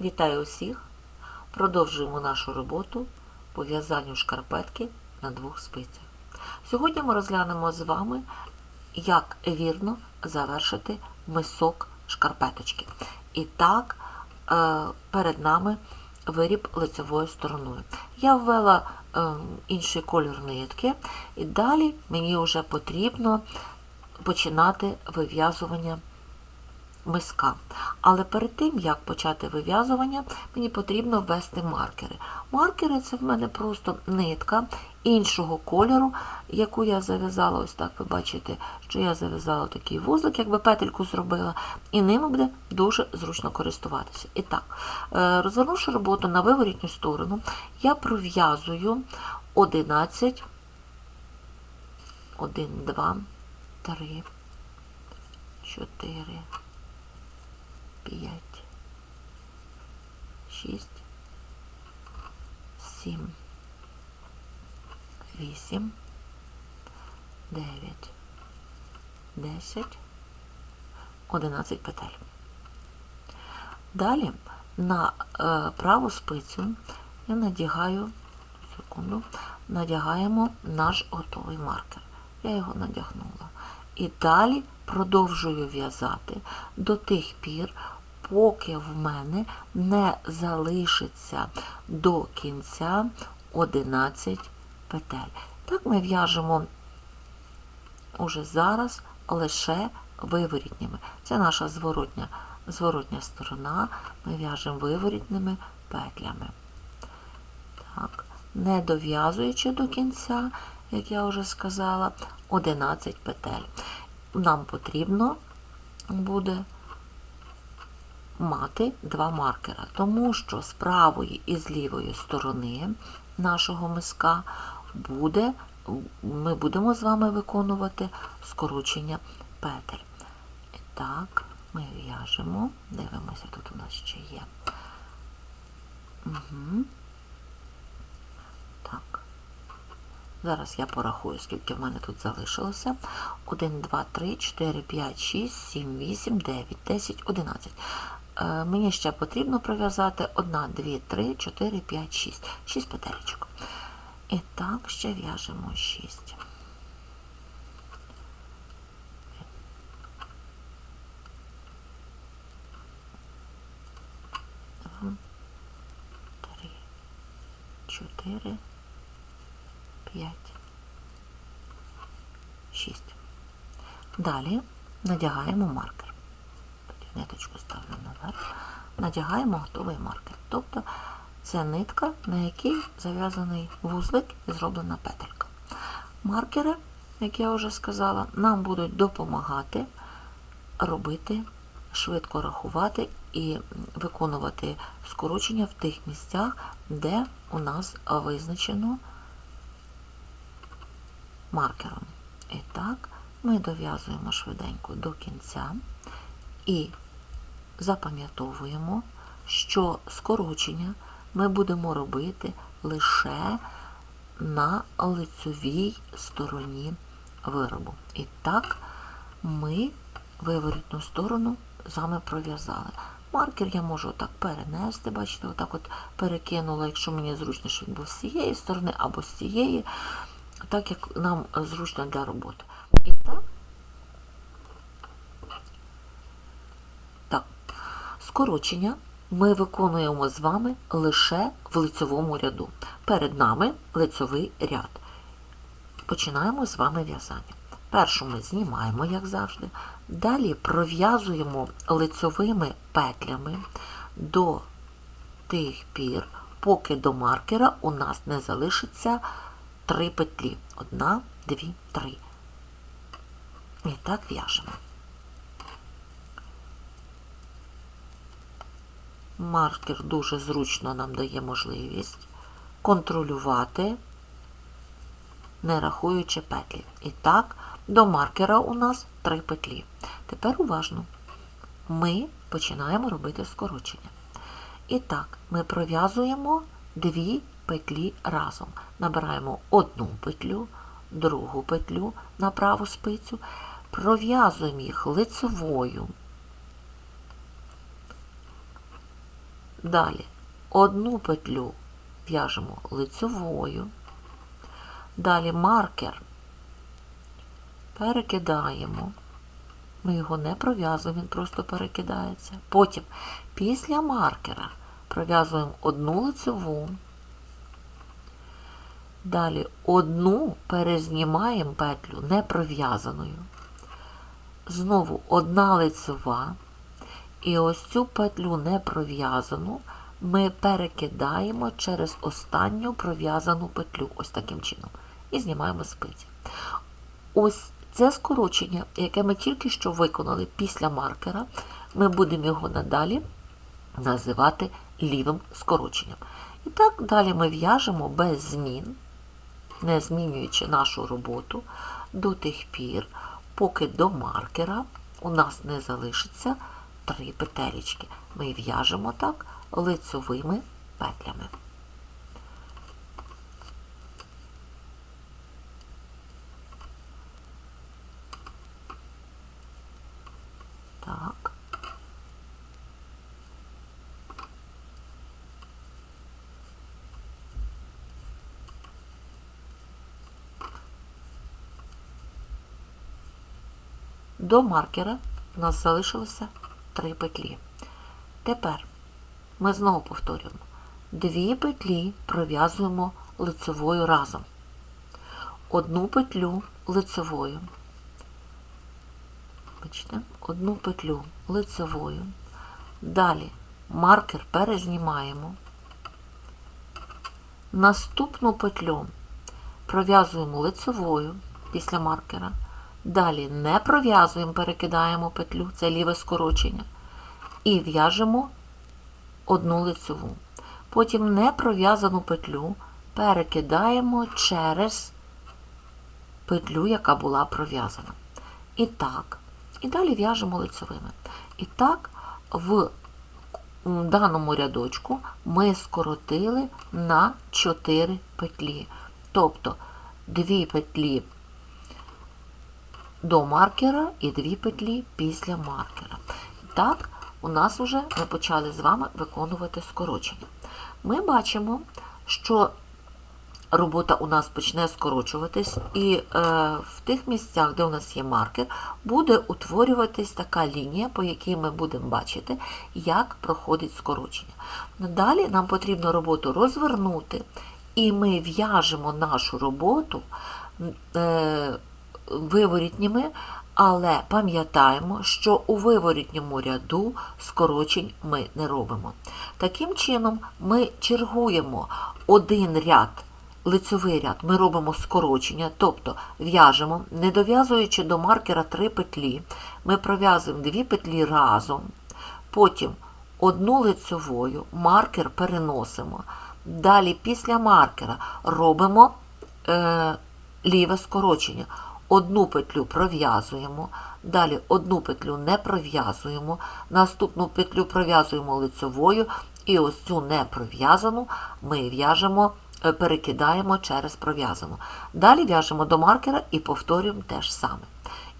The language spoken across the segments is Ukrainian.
Вітаю усіх! Продовжуємо нашу роботу по в'язанню шкарпетки на двох спицях. Сьогодні ми розглянемо з вами, як вірно завершити мисок шкарпеточки. І так, е, перед нами виріб лицевою стороною. Я ввела е, інший колір нитки, і далі мені вже потрібно починати вив'язування миска. Але перед тим, як почати вив'язування, мені потрібно ввести маркери. Маркери це в мене просто нитка іншого кольору, яку я зав'язала, ось так ви бачите, що я зав'язала такий вузлик, якби петельку зробила, і ними буде дуже зручно користуватися. І так, е, розвернувши роботу на виворітню сторону, я пров'язую 11, 1, 2, 3, 4, п'ять, шість, сім, вісім, дев'ять, десять, одинадцять петель. Далі на е, праву спицю я надягаю, секунду, надягаємо наш готовий маркер. Я його надягнула. І далі продовжую в'язати до тих пір, поки в мене не залишиться до кінця 11 петель. Так ми в'яжемо уже зараз лише виворітніми. Це наша зворотня, зворотня сторона, ми в'яжемо виворітними петлями. Так, не дов'язуючи до кінця, як я вже сказала, 11 петель. Нам потрібно буде мати два маркера, тому що з правої і з лівої сторони нашого миска буде, ми будемо з вами виконувати скорочення петель. І так, ми в'яжемо, дивимося, тут у нас ще є. Угу. Так. Зараз я порахую, скільки в мене тут залишилося. 1, 2, 3, 4, 5, 6, 7, 8, 9, 10, 11. Е, мені ще потрібно пров'язати 1, 2, 3, 4, 5, 6. 6 петелечок. І так, ще в'яжемо 6. Три, чотири, п'ять, шість. Далі надягаємо маркер. Ниточку ставлю наверх. Надягаємо готовий маркер. Тобто це нитка, на якій зав'язаний вузлик і зроблена петелька. Маркери, як я вже сказала, нам будуть допомагати робити, швидко рахувати і виконувати скорочення в тих місцях, де у нас визначено маркером. І так, ми дов'язуємо швиденько до кінця і запам'ятовуємо, що скорочення ми будемо робити лише на лицьовій стороні виробу. І так, ми виворітну сторону з вами пров'язали. Маркер я можу отак перенести, бачите, отак от перекинула, якщо мені зручно, щоб був з цієї сторони або з цієї, так як нам зручно для роботи. І так, скорочення ми виконуємо з вами лише в лицьовому ряду. Перед нами лицьовий ряд. Починаємо з вами в'язання. Першу ми знімаємо, як завжди. Далі пров'язуємо лицьовими петлями до тих пір, поки до маркера у нас не залишиться три петлі. Одна, дві, три. І так в'яжемо. Маркер дуже зручно нам дає можливість контролювати, не рахуючи петлі. І так, до маркера у нас три петлі. Тепер уважно. Ми починаємо робити скорочення. І так, ми пров'язуємо дві петлі разом. Набираємо одну петлю, другу петлю на праву спицю, пров'язуємо їх лицевою Далі одну петлю в'яжемо лицьовою. Далі маркер перекидаємо. Ми його не пров'язуємо, він просто перекидається. Потім після маркера пров'язуємо одну лицеву. Далі одну перезнімаємо петлю не пров'язаною. Знову одна лицева. І ось цю петлю не пров'язану ми перекидаємо через останню пров'язану петлю, ось таким чином, і знімаємо спиці. Ось це скорочення, яке ми тільки що виконали після маркера, ми будемо його надалі називати лівим скороченням. І так далі ми в'яжемо без змін, не змінюючи нашу роботу до тих пір, поки до маркера у нас не залишиться три петелечки. Ми в'яжемо так лицьовими петлями. Так. До маркера у нас залишилося три петлі. Тепер ми знову повторюємо. Дві петлі пров'язуємо лицевою разом. Одну петлю лицевою. Бачите, одну петлю лицевою. Далі маркер перезнімаємо. Наступну петлю пров'язуємо лицевою після маркера. Далі не пров'язуємо, перекидаємо петлю, це ліве скорочення. І в'яжемо одну лицеву. Потім непров'язану петлю перекидаємо через петлю, яка була пров'язана. І так, і далі в'яжемо лицевими. І так, в даному рядочку ми скоротили на 4 петлі. Тобто 2 петлі до маркера і 2 петлі після маркера. Так, у нас вже ми почали з вами виконувати скорочення. Ми бачимо, що робота у нас почне скорочуватись, і е, в тих місцях, де у нас є маркер, буде утворюватись така лінія, по якій ми будемо бачити, як проходить скорочення. Далі нам потрібно роботу розвернути, і ми в'яжемо нашу роботу е, виворітніми, але пам'ятаємо, що у виворітньому ряду скорочень ми не робимо. Таким чином, ми чергуємо один ряд, лицевий ряд, ми робимо скорочення, тобто в'яжемо, не дов'язуючи до маркера три петлі, ми пров'язуємо дві петлі разом, потім одну лицевою, маркер переносимо. Далі після маркера робимо е, ліве скорочення одну петлю пров'язуємо, далі одну петлю не пров'язуємо, наступну петлю пров'язуємо лицевою, і ось цю не пров'язану ми в'яжемо, е, перекидаємо через пров'язану. Далі в'яжемо до маркера і повторюємо те ж саме.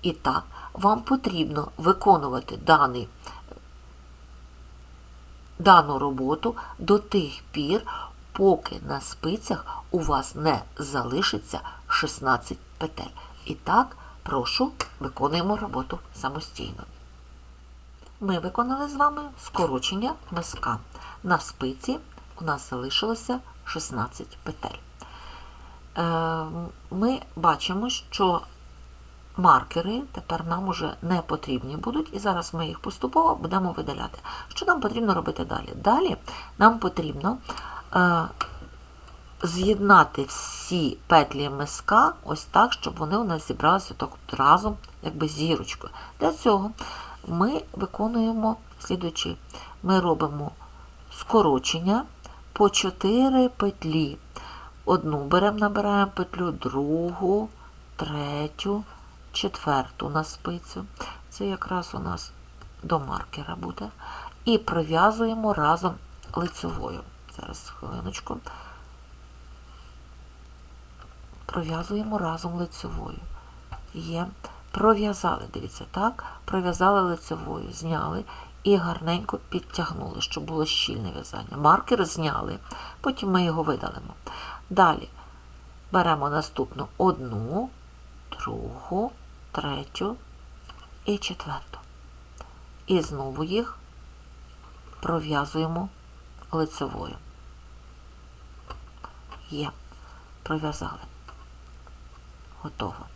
І так, вам потрібно виконувати даний, дану роботу до тих пір, поки на спицях у вас не залишиться 16 петель. І так, прошу, виконуємо роботу самостійно. Ми виконали з вами скорочення миска. На спиці у нас залишилося 16 петель. Е, ми бачимо, що маркери тепер нам уже не потрібні будуть, і зараз ми їх поступово будемо видаляти. Що нам потрібно робити далі? Далі нам потрібно е, з'єднати всі петлі миска ось так, щоб вони у нас зібралися так от разом, якби зірочкою. Для цього ми виконуємо слідуючи. Ми робимо скорочення по 4 петлі. Одну беремо, набираємо петлю, другу, третю, четверту на спицю. Це якраз у нас до маркера буде. І пров'язуємо разом лицевою. Зараз хвилиночку пров'язуємо разом лицевою. Є. Пров'язали, дивіться, так, пров'язали лицевою, зняли і гарненько підтягнули, щоб було щільне в'язання. Маркер зняли, потім ми його видалимо. Далі беремо наступну одну, другу, третю і четверту. І знову їх пров'язуємо лицевою. Є. Пров'язали. Готово.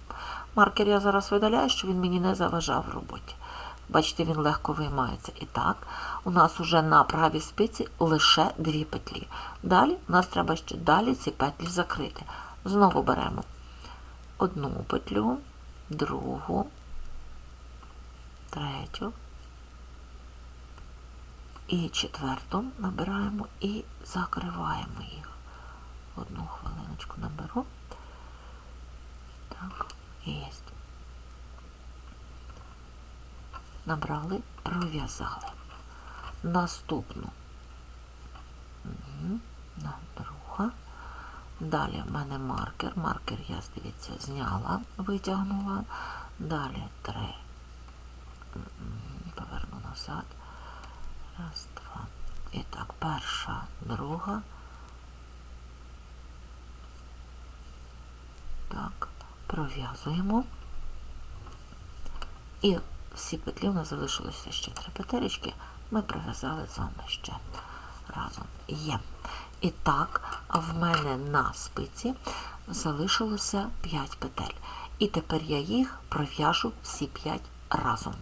Маркер я зараз видаляю, щоб він мені не заважав в роботі. Бачите, він легко виймається. І так, у нас уже на правій спиці лише дві петлі. Далі нас треба ще далі ці петлі закрити. Знову беремо одну петлю, другу, третю і четверту набираємо і закриваємо їх. Одну хвилиночку наберу. Так, є. Набрали, пров'язали. Наступну. Угу. Друга. Далі в мене маркер. Маркер я, здається, зняла, витягнула. Далі три. Поверну назад. Раз, два. І так, перша, друга. Так, пров'язуємо. І всі петлі у нас залишилося ще три петелечки. Ми пров'язали з вами ще разом. Є. І так, в мене на спиці залишилося 5 петель. І тепер я їх пров'яжу всі 5 разом.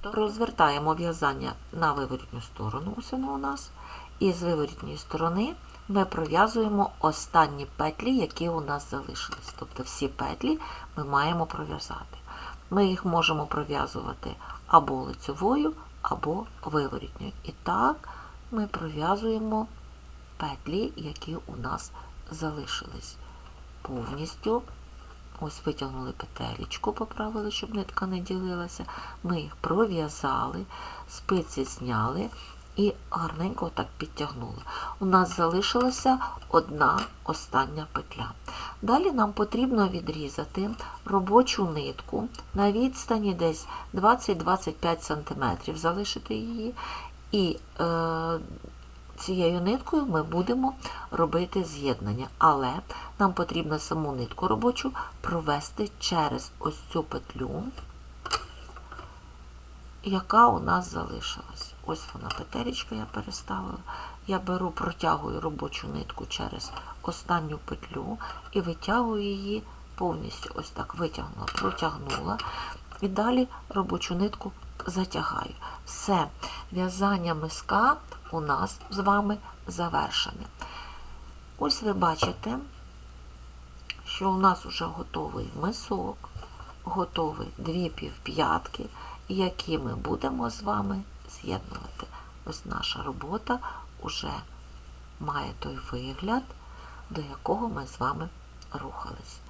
То розвертаємо в'язання на виворітню сторону, ось у нас. І з виворітньої сторони ми пров'язуємо останні петлі, які у нас залишились. Тобто всі петлі ми маємо пров'язати. Ми їх можемо пров'язувати або лицевою, або виворітньою. І так ми пров'язуємо петлі, які у нас залишились. Повністю ось витягнули петелечку, поправили, щоб нитка не ділилася. Ми їх пров'язали, спиці зняли і гарненько так підтягнули. У нас залишилася одна остання петля. Далі нам потрібно відрізати робочу нитку на відстані десь 20-25 см, залишити її. І е, цією ниткою ми будемо робити з'єднання. Але нам потрібно саму нитку робочу провести через ось цю петлю, яка у нас залишилась. Ось вона петелечка я переставила. Я беру, протягую робочу нитку через останню петлю і витягую її повністю. Ось так витягнула, протягнула. І далі робочу нитку затягаю. Все, в'язання миска у нас з вами завершене. Ось ви бачите, що у нас вже готовий мисок, готовий дві півп'ятки, які ми будемо з вами з'єднувати. Ось наша робота вже має той вигляд, до якого ми з вами рухались.